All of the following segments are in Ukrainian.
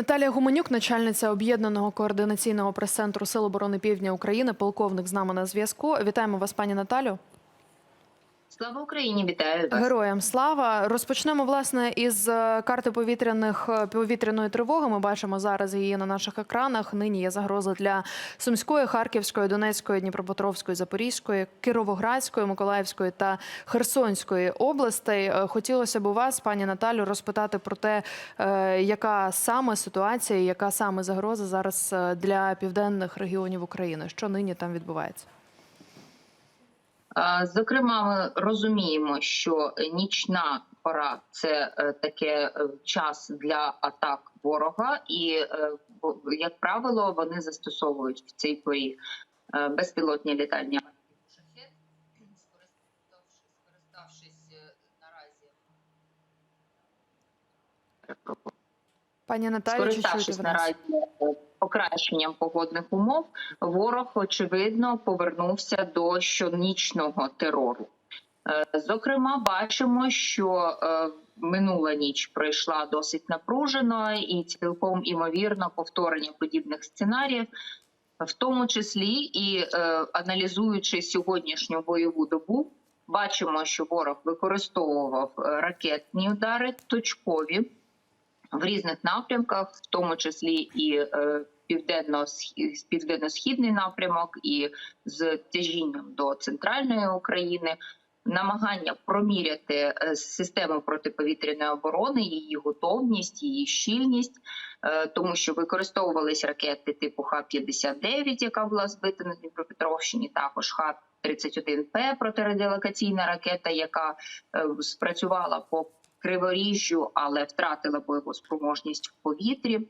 Наталія Гуменюк, начальниця об'єднаного координаційного прес-центру Сил оборони Півдня України, полковник з нами на зв'язку. Вітаємо вас, пані Наталю. Слава Україні, вітаю вас. Героям слава. Розпочнемо власне із е, карти повітряних е, повітряної тривоги. Ми бачимо зараз її на наших екранах. Нині є загроза для Сумської, Харківської, Донецької, Дніпропетровської, Запорізької, Кіровоградської, Миколаївської та Херсонської областей. Е, Хотілося б у вас, пані Наталю, розпитати про те, яка саме ситуація, яка саме загроза зараз для південних регіонів України. Що нині там відбувається? А, Зокрема, ми розуміємо, що нічна пора це е, таке е, час для атак ворога, і е, як правило, вони застосовують в цій порі е, безпілотні літальні скориставшись- е, наразі Пані Наталю, чи Скориставшись наразі е, покращенням погодних умов, ворог очевидно повернувся до щонічного терору. Е, Зокрема, бачимо, що е, минула ніч пройшла досить напружено, і цілком імовірно повторення подібних сценаріїв, в тому числі і аналізуючи сьогоднішню бойову добу, бачимо, що ворог використовував ракетні удари точкові в різних напрямках, в тому числі і е, південно південно-східний напрямок, і з тяжінням до центральної України. Намагання проміряти е, систему протиповітряної оборони, її готовність, її щільність, е, тому що використовувались ракети типу Х-59, яка була збита на Дніпропетровщині, також Х-31П протирадіолокаційна ракета, яка спрацювала по Криворіжжю, але втратила бойову спроможність в повітрі.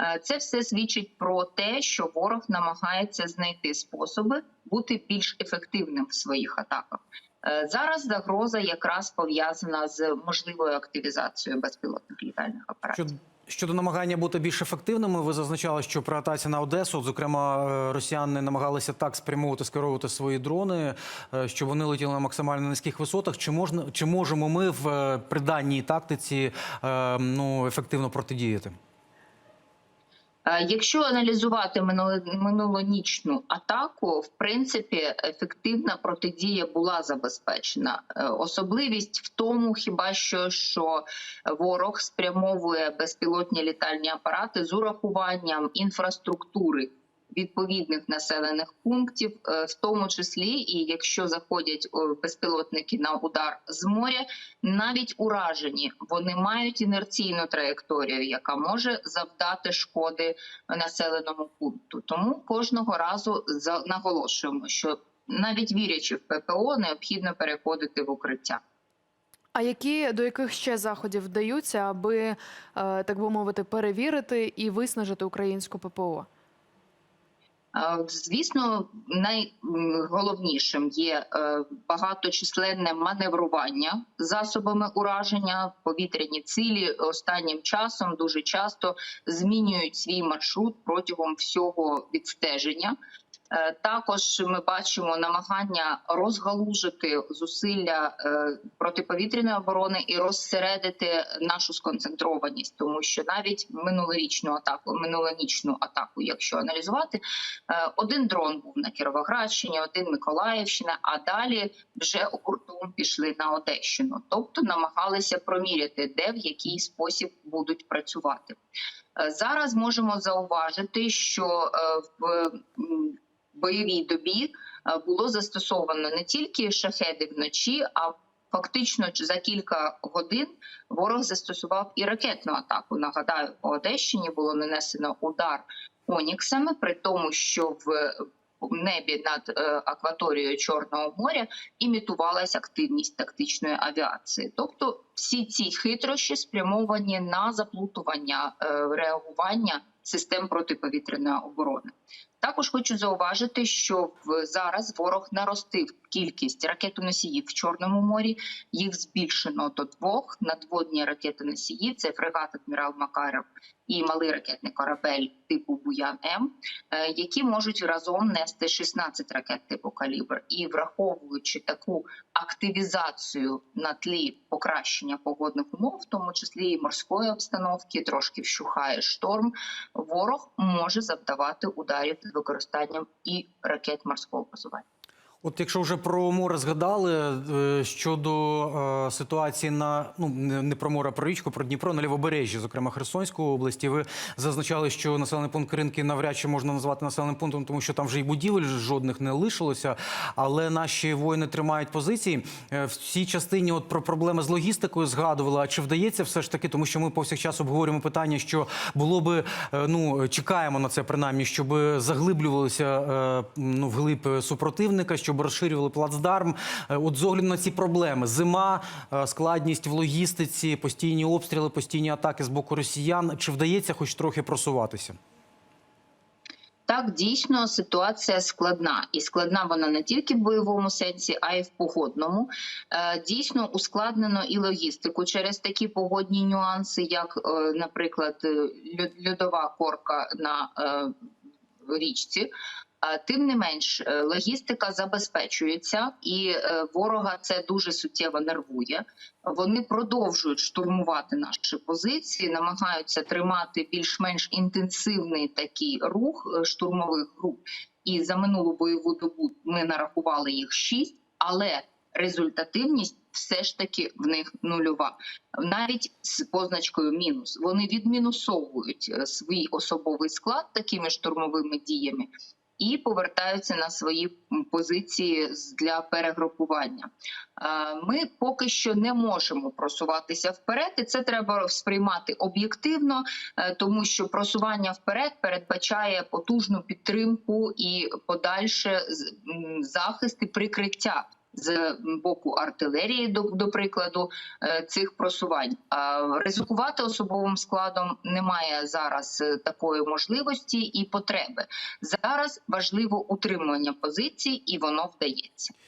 Е, Це все свідчить про те, що ворог намагається знайти способи бути більш ефективним в своїх атаках. Е, Зараз загроза якраз пов'язана з можливою активізацією безпілотних літальних апаратів. Щодо, намагання бути більш ефективними, ви зазначали, що при атаці на Одесу, зокрема, е, росіяни намагалися так спрямовувати, скеровувати свої дрони, щоб вони летіли на максимально низьких висотах. Чи можна чи можемо ми в приданній тактиці е, ну ефективно протидіяти? Е, Якщо аналізувати минуло- минулонічну атаку, в принципі, ефективна протидія була забезпечена. Е, Особливість в тому, хіба що що ворог спрямовує безпілотні літальні апарати з урахуванням інфраструктури. Відповідних населених пунктів, е, в тому числі, і якщо заходять безпілотники на удар з моря, навіть уражені вони мають інерційну траєкторію, яка може завдати шкоди населеному пункту. Тому кожного разу наголошуємо, що навіть вірячи в ППО, необхідно переходити в укриття. А які до яких ще заходів вдаються, аби е, так би мовити перевірити і виснажити українську ППО? Звісно, найголовнішим є е, багаточисленне маневрування засобами ураження. Повітряні цілі останнім часом дуже часто змінюють свій маршрут протягом всього відстеження. Е, Також ми бачимо намагання розгалужити зусилля е, протиповітряної оборони і розсередити нашу сконцентрованість, тому що навіть минулорічну атаку, минулонічну атаку, якщо аналізувати, е, один дрон був на Кіровоградщині, один Миколаївщина, а далі вже гуртом пішли на Одещину, тобто намагалися проміряти, де в який спосіб будуть працювати. Зараз можемо зауважити, що в бойовій добі е, було застосовано не тільки шахеди вночі, а фактично за кілька годин ворог застосував і ракетну атаку. Нагадаю, по Одещині було нанесено удар оніксами, при тому, що в небі над е, акваторією Чорного моря імітувалася активність тактичної авіації. Тобто, всі ці хитрощі спрямовані на заплутування е, реагування систем протиповітряної оборони. Також хочу зауважити, що зараз ворог наростив кількість ракетоносіїв в Чорному морі. Їх збільшено до двох надводні ракетоносії. Це фрегат адмірал Макаров і малий ракетний корабель типу Буян М, е, які можуть разом нести 16 ракет типу калібр. І враховуючи таку активізацію на тлі покращення погіршення погодних умов, в тому числі і морської обстановки, трошки вщухає шторм. Ворог може завдавати ударів з використанням і ракет морського базування. От якщо вже про море згадали е, щодо е, ситуації на ну не про море, а про річку, про Дніпро на лівобережжі, зокрема Херсонської області. Ви зазначали, що населений пункт Кринки навряд чи можна назвати населеним пунктом, тому що там вже і будівель жодних не лишилося. Але наші воїни тримають позиції. Е, В цій частині от про проблеми з логістикою згадували. А чи вдається все ж таки, тому що ми повсякчас обговорюємо питання, що було би е, ну чекаємо на це принаймні, щоб заглиблювалися ну вглиб супротивника, щоб розширювали плацдарм. Е, От з огляду на ці проблеми: зима, е, складність в логістиці, постійні обстріли, постійні атаки з боку росіян. Чи вдається хоч трохи просуватися? Так, дійсно ситуація складна, і складна вона не тільки в бойовому сенсі, а й в погодному. Е, Дійсно ускладнено і логістику через такі погодні нюанси, як, наприклад, льодова корка на річці. Тим не менш, е, логістика забезпечується, і е, ворога це дуже суттєво нервує. Вони продовжують штурмувати наші позиції, намагаються тримати більш-менш інтенсивний такий рух е, штурмових груп. І за минулу бойову добу ми нарахували їх шість, але результативність все ж таки в них нульова, навіть з позначкою мінус. Вони відмінусовують свій особовий склад такими штурмовими діями. І повертаються на свої позиції для перегрупування. Ми поки що не можемо просуватися вперед, і це треба сприймати об'єктивно, е, тому що просування вперед передбачає потужну підтримку і подальше захист і прикриття. З боку артилерії, до, до прикладу, е, цих просувань. А Ризикувати особовим складом немає зараз е, такої можливості і потреби. Зараз важливо утримування позицій, і воно вдається.